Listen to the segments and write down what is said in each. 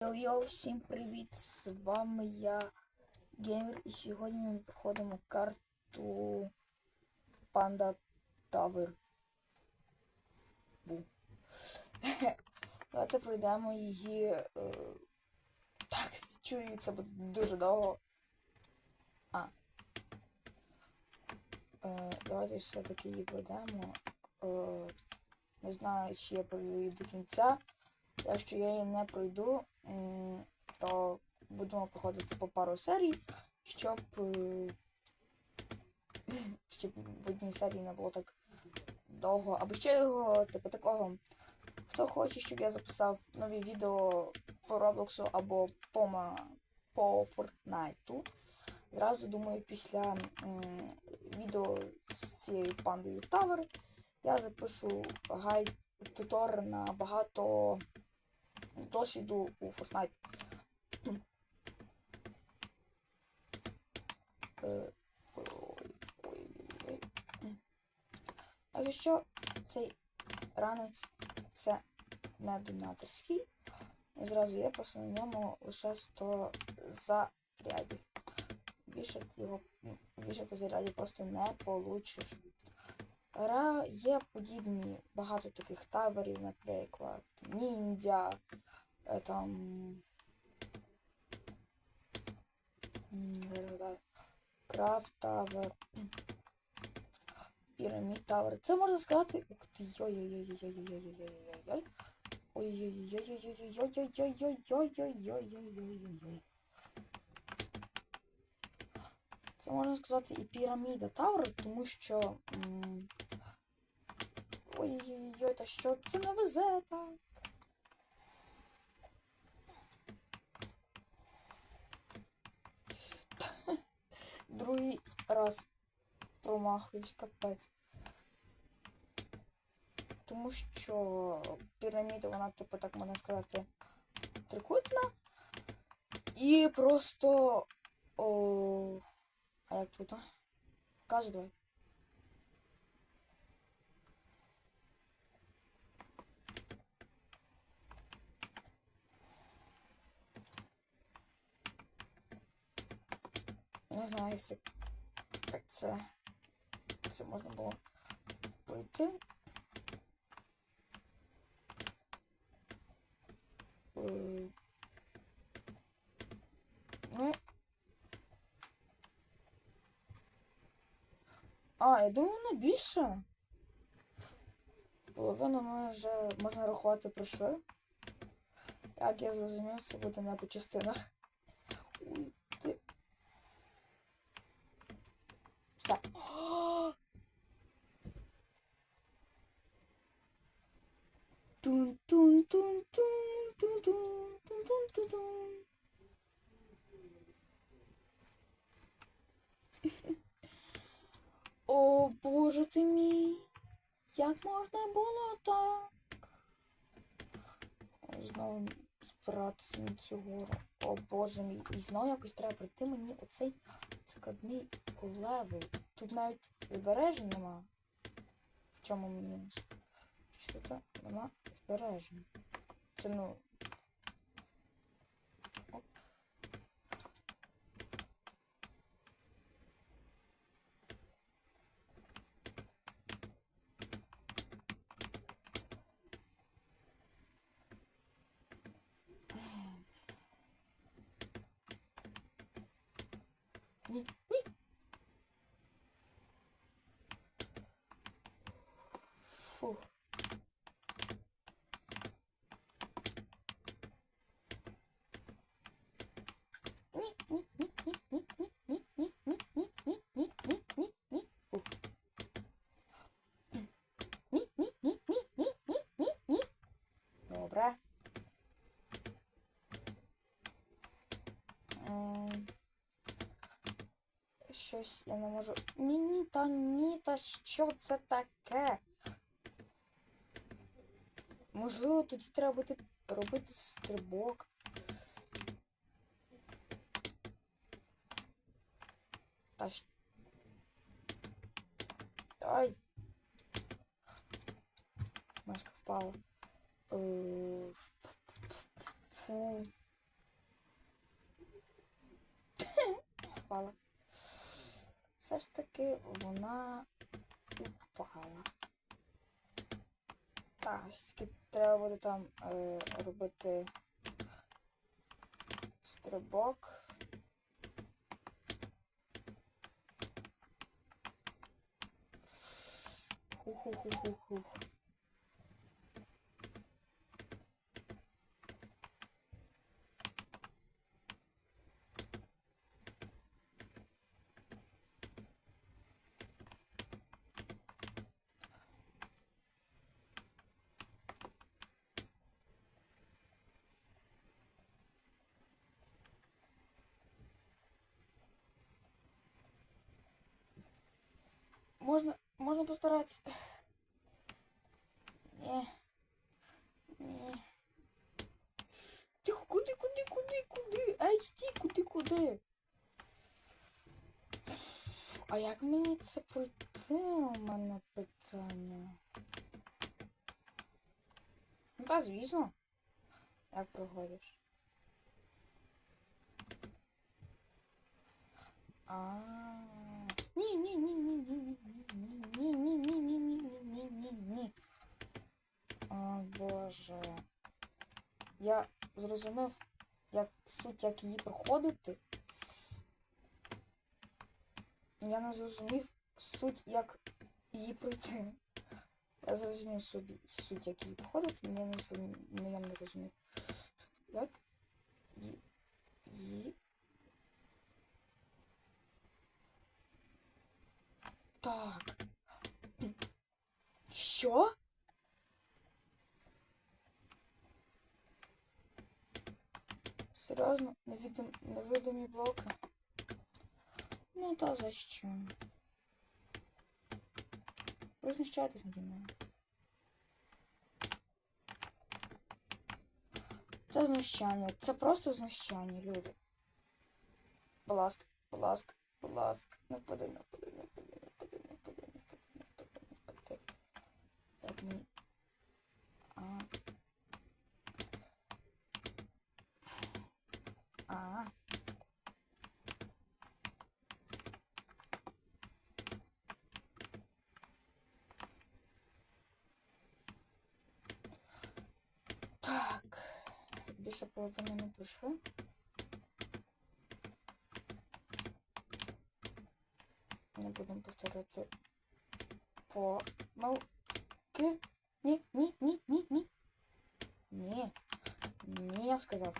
Йо-йо, всім привіт! З вами я Геймер і сьогодні ми проходимо карту Panda Tower. Давайте пройдемо її. Е... Так, чую, це буде дуже довго. А. Е, давайте все-таки її пройдемо. Е, не знаю, чи я пройду її до кінця. Якщо я її не пройду, то будемо проходити по пару серій, щоб, е, щоб в одній серії не було так довго. Або ще його, типу такого. Хто хоче, щоб я записав нові відео по Роблоксу або по, по Фортнайту. Зразу думаю, після відео з цією пандою Тавер я запишу гайд тутор на багато досвіду у Fortnite. Е. А якщо цей ранець це не донаторський, зразу є просто на ньому лише 100 зарядів. Більше його більше ти зарядів просто не получиш. Гра є подібні багато таких таверів, наприклад, ніндзя, е, там. Крафт Тавер. Пірамід Тавер. Це можна сказати. Ух ти, йой-йой-йой-йой-йой-йой-йой-йой. Ой-ой-ой-ой-ой-ой-ой-ой-ой-ой-ой-ой-ой-ой-ой. Це можна сказати і піраміда Тавер, тому що. м, Ой-ой-ой, та що це не везе так? Другий раз промахуюсь, капець. Тому що піраміда, вона, типу, так можна сказати, трикутна. І просто. О... А як тут? а? Кажи давай. Не знаю, як це. Як це. Це можна було пройти. Ну. А, я думаю, не більше. Половину ми вже можна рахувати пройшли. Як я зрозумів, це буде не по частинах. Уй, ти. Все. Тун тун тун тун тун тун тун тун тун О, боже ти мій. Як можна було так? Знову збиратися на цю гору. О боже мій. І знову якось треба пройти мені оцей складний левел. Тут навіть збережень нема. В чому мінус? Тут нема збережень. Це ну. Оп. Ні, ні. щось я не можу. Ні, ні, та ні, та що це таке? Можливо, тоді треба буде робити стрибок. Та що? Ай! Машка впала. Фу. Впала. Все ж таки вона упала. Так, треба буде там е, робити стрибок. Ху-ху-ху-ху-ху. Можна постаратися. Ні. Ні. Тихо, куди, куди, куди, куди? Ай, стій, куди, куди? А як мені це пройти? У мене питання. Ну та, звісно. Як проходиш? А. Ні, ні, ні, ні, Боже. Я зрозумів, як суть, як її проходити. Я не зрозумів суть, як її пройти. Я зрозумів суть, суть як її проходити, але я не зрозумів, але я не розумів. Як її Так. Що? Серйозно? Невидим... Невидимі блоки. Ну та за що? Ви знищаєтесь наді мною. Це знущання. Це просто знущання, люди. Будь ласка, будь ласка, будь ласка. Не впади, не впади, не впади, не впади, не впади, не впади, не впади. Як мені... Більше половини не пройшло. Не будемо повторювати помилки. Ні, ні, ні, ні, ні. Ні. Ні, я сказав.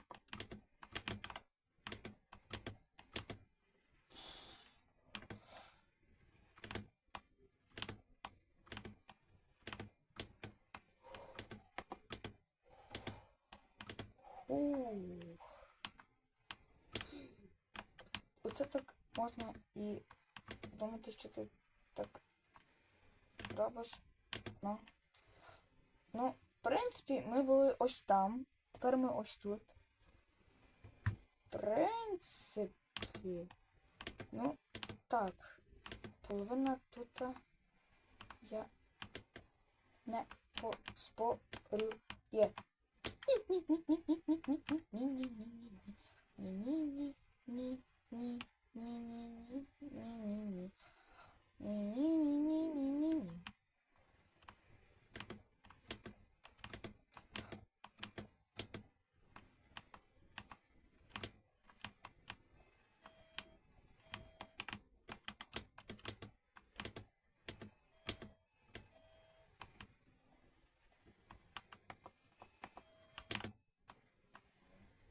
Ух. Оце так можна і думати, що ти так робиш. Ну. Ну, в принципі, ми були ось там. Тепер ми ось тут. В принципі. Ну, так. Половина тут я не поспорю є. Ні, ні-ні-ні. Ні-ні-ні-ні-ні-ні.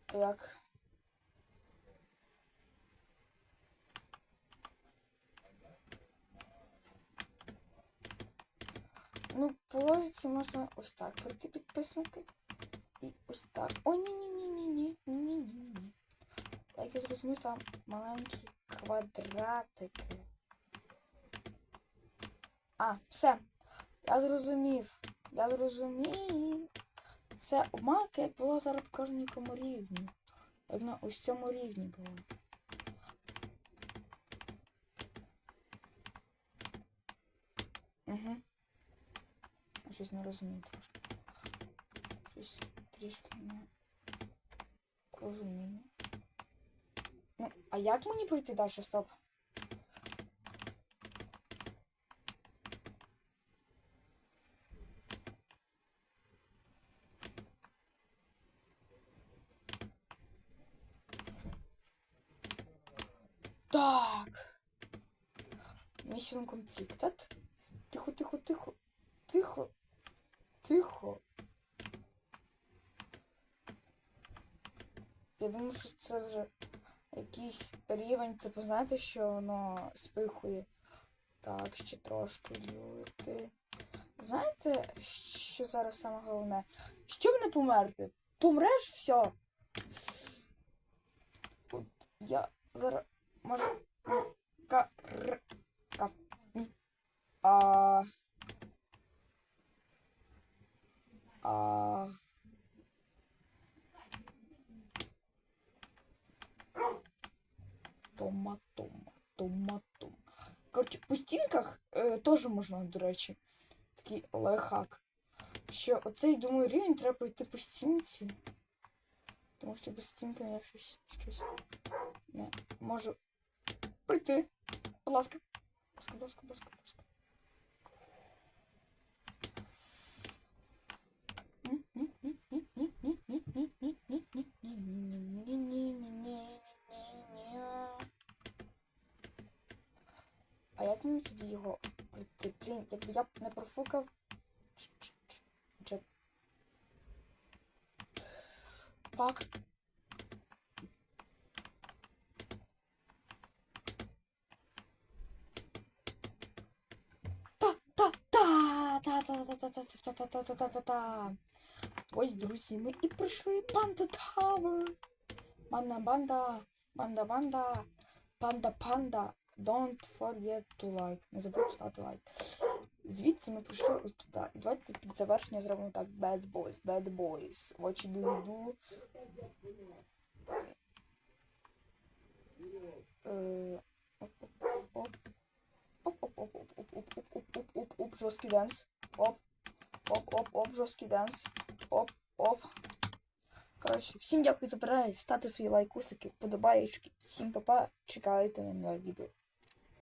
Так. По можна ось так пройти підписники. І ось так. Ой, ні-ні-ні-ні-ні. Ні-ні-ні-ні. Як я зрозумів, там маленькі квадратики. А, все. Я зрозумів. Я зрозумів. Це обманка, як була зараз на якому рівні. Як на ось цьому рівні було. Угу. Щось не розумію трошки. Щось трішки не розумію. Ну, а як мені пройти далі? Стоп. Так. Mission completed. Тихо, тихо, тихо. Тихо. Тихо. Я думаю, що це вже якийсь рівень, типу, знаєте, що воно спихує. Так, ще трошки люди. Знаєте, що зараз саме головне? Щоб не померти. Помреш все. От я зараз можу. Ка. р- Ка. Ні. А. Тома, тома, тома, тома. Коротше, по стінках е, теж можна, до речі. Такий лайфхак. Що оцей, думаю, рівень треба пройти по стінці. Тому що без стінки я щось, щось не можу пройти. Будь ласка. Будь ласка, будь ласка, будь ласка, А тоді його? Блін, якби я б не профукав. Пак. Та та та та та та та та та та та та та та та Ось, друзі, ми і прийшли Панда Тавер. Банда банда, банда банда, панда панда. Don't forget to like. Не забудь ставити лайк. Звідси ми прийшли ось туди. І давайте під завершення зробимо так. Bad boys, bad boys. What you do do? Е, Оп, оп, оп. Оп, оп, оп, оп, оп, оп, оп, оп, оп, оп, оп, жорсткий денс. Оп, оп, оп, оп, жорсткий денс. Оп, оп. Коротше, всім дякую за перегляд, ставте свої лайкусики, подобаєчки. Всім па-па, чекайте на нове відео.